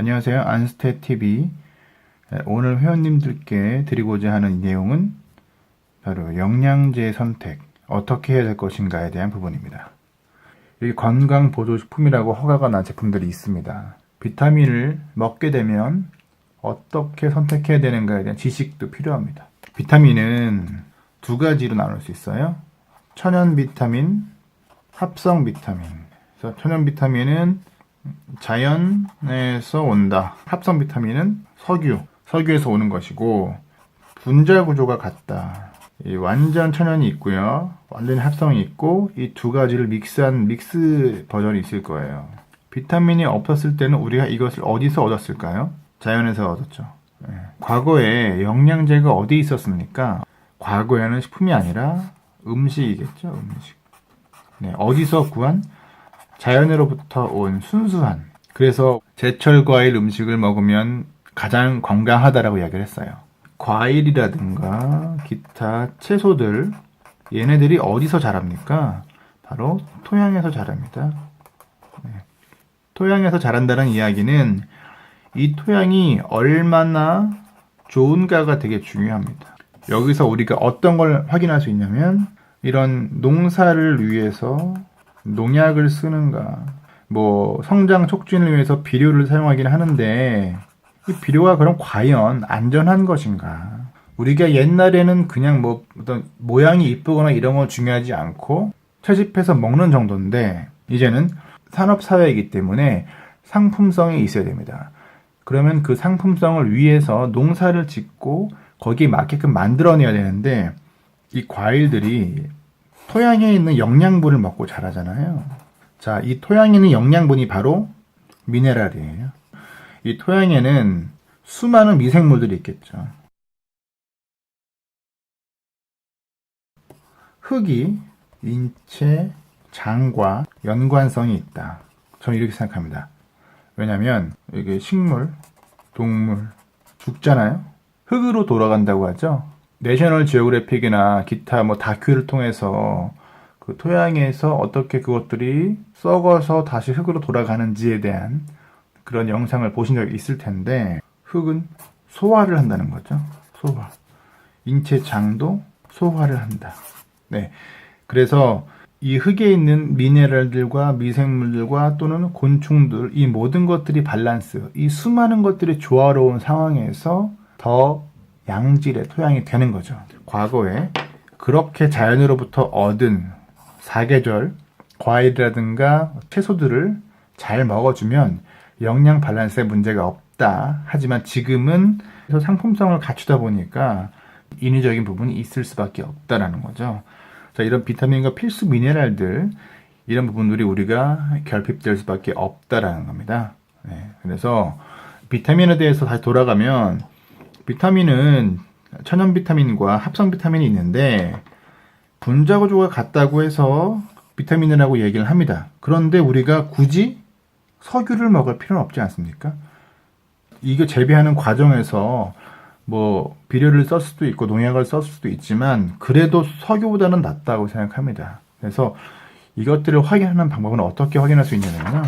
안녕하세요. 안스테TV. 오늘 회원님들께 드리고자 하는 내용은 바로 영양제 선택, 어떻게 해야 될 것인가에 대한 부분입니다. 이 건강보조식품이라고 허가가 난 제품들이 있습니다. 비타민을 먹게 되면 어떻게 선택해야 되는가에 대한 지식도 필요합니다. 비타민은 두 가지로 나눌 수 있어요. 천연 비타민, 합성 비타민. 그래서 천연 비타민은 자연에서 온다. 합성 비타민은 석유, 석유에서 오는 것이고 분자 구조가 같다. 이 완전 천연이 있고요. 완전 합성이 있고 이 두 가지를 믹스한 믹스 버전이 있을 거예요. 비타민이 없었을 때는 우리가 이것을 어디서 얻었을까요? 자연에서 얻었죠. 예. 과거에 영양제가 어디 있었습니까? 과거에는 식품이 아니라 음식이겠죠, 음식. 네, 어디서 구한? 자연으로부터 온 순수한. 그래서 제철 과일 음식을 먹으면 가장 건강하다라고 이야기를 했어요. 과일이라든가 기타 채소들, 얘네들이 어디서 자랍니까? 바로 토양에서 자랍니다. 네. 토양에서 자란다는 이야기는 이 토양이 얼마나 좋은가가 되게 중요합니다. 여기서 우리가 어떤 걸 확인할 수 있냐면 이런 농사를 위해서 농약을 쓰는가 뭐 성장 촉진을 위해서 비료를 사용하긴 하는데 이 비료가 그럼 과연 안전한 것인가? 우리가 옛날에는 그냥 뭐 어떤 모양이 이쁘거나 이런 거 중요하지 않고 채집해서 먹는 정도인데 이제는 산업 사회이기 때문에 상품성이 있어야 됩니다. 그러면 그 상품성을 위해서 농사를 짓고 거기에 맞게끔 만들어내야 되는데 이 과일들이 토양에 있는 영양분을 먹고 자라잖아요. 자, 이 토양에 있는 영양분이 바로 미네랄이에요. 이 토양에는 수많은 미생물들이 있겠죠. 흙이 인체, 장과 연관성이 있다. 저는 이렇게 생각합니다. 왜냐면 이게 식물, 동물 죽잖아요. 흙으로 돌아간다고 하죠. 내셔널 지오그래픽이나 기타 뭐 다큐를 통해서 그 토양에서 어떻게 그것들이 썩어서 다시 흙으로 돌아가는지에 대한 그런 영상을 보신 적이 있을 텐데 흙은 소화를 한다는 거죠. 소화. 인체 장도 소화를 한다. 네. 그래서 이 흙에 있는 미네랄들과 미생물들과 또는 곤충들 이 모든 것들이 밸런스, 이 수많은 것들이 조화로운 상황에서 더 양질의 토양이 되는 거죠. 과거에 그렇게 자연으로부터 얻은 사계절 과일이라든가 채소들을 잘 먹어주면 영양 밸런스에 문제가 없다. 하지만 지금은 상품성을 갖추다 보니까 인위적인 부분이 있을 수밖에 없다라는 거죠. 자, 이런 비타민과 필수 미네랄들 이런 부분들이 우리가 결핍될 수밖에 없다라는 겁니다. 네, 그래서 비타민에 대해서 다시 돌아가면 비타민은 천연 비타민과 합성 비타민이 있는데 분자 구조가 같다고 해서 비타민이라고 얘기를 합니다. 그런데 우리가 굳이 석유를 먹을 필요는 없지 않습니까? 이거 재배하는 과정에서 뭐 비료를 썼을 수도 있고 농약을 썼을 수도 있지만 그래도 석유보다는 낫다고 생각합니다. 그래서 이것들을 확인하는 방법은 어떻게 확인할 수 있냐면요.